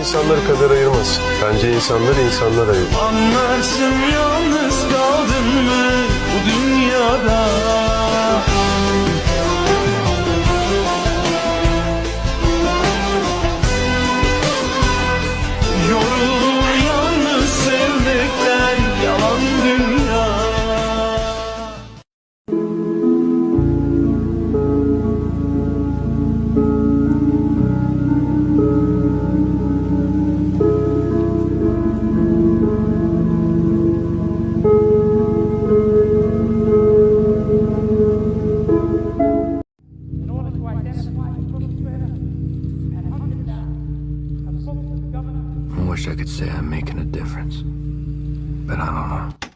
insanları kader ayırmaz. Bence insanları insanlar ayırır. Anlarsın yalnız kaldın mı bu dünyada wish I could say I'm making a difference, but I don't know.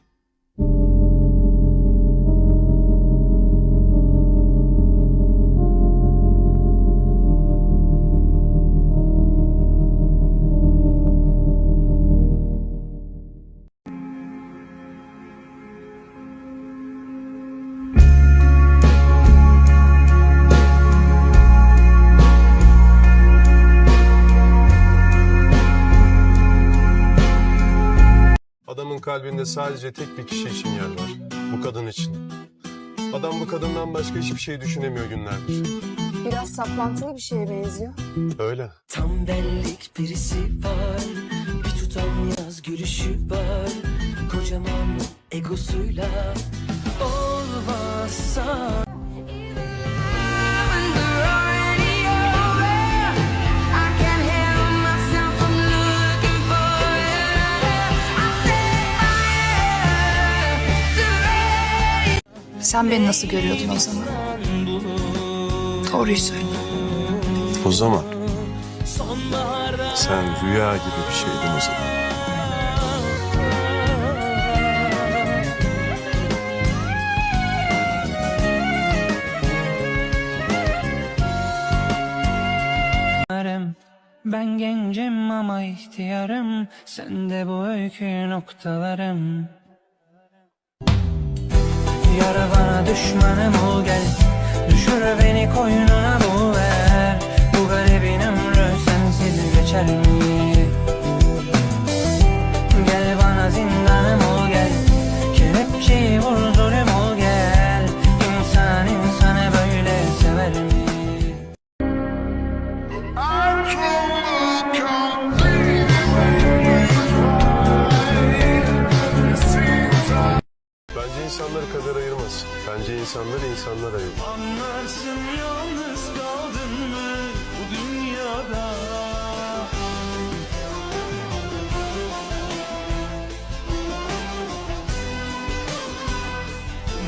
Kalbinde sadece tek bir kişi için yer var. Bu kadın için. Adam bu kadından başka hiçbir şey düşünemiyor günlerdir. Biraz saplantılı bir şeye benziyor. Öyle. Tam benlik birisi var Bir tutam yaz gülüşü var Kocaman egosuyla Olmazsa Sen beni nasıl görüyordun o zaman? Doğruyu söyle. O zaman sen rüya gibi bir şeydin o zaman. Yarım, Ben gencim ama ihtiyarım Sen de bu öykü noktalarım Yara bana düşmanım ol gel Düşür beni koynuna bul ver Bu garibin ömrü sensiz geçer mi? Bence insanları insanlar ayırır. Anlarsın yalnız kaldın mı bu dünyada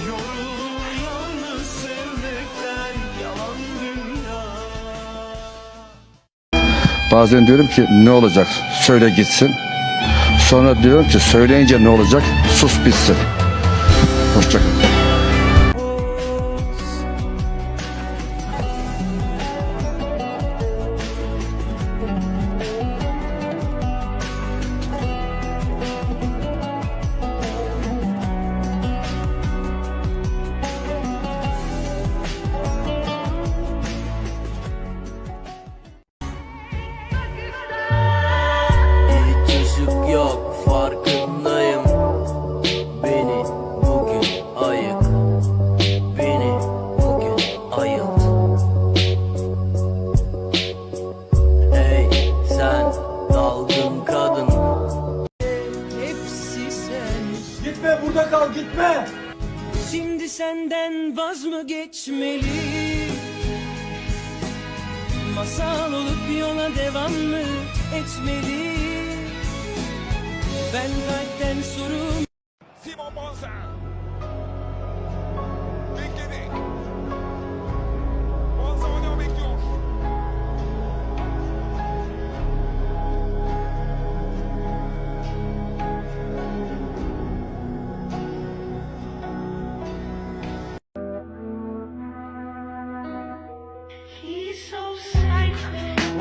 Yorulur yalnız sevmekten yalan dünya Bazen diyorum ki ne olacak söyle gitsin. Sonra diyorum ki söyleyince ne olacak sus bitsin. Hoşçakalın. Gitme. Şimdi senden vaz mı geçmeli? Masal olup yola devam mı etmeli? Ben kalpten sorum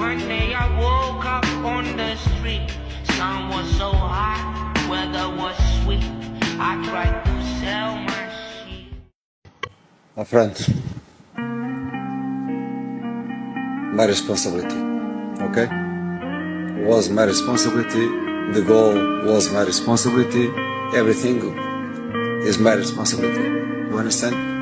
One day I woke up on the street. Sun was so hot, weather was sweet. I tried to sell my sheep. My friend. My responsibility. Okay? was my responsibility. The goal was my responsibility. Everything is my responsibility. You understand?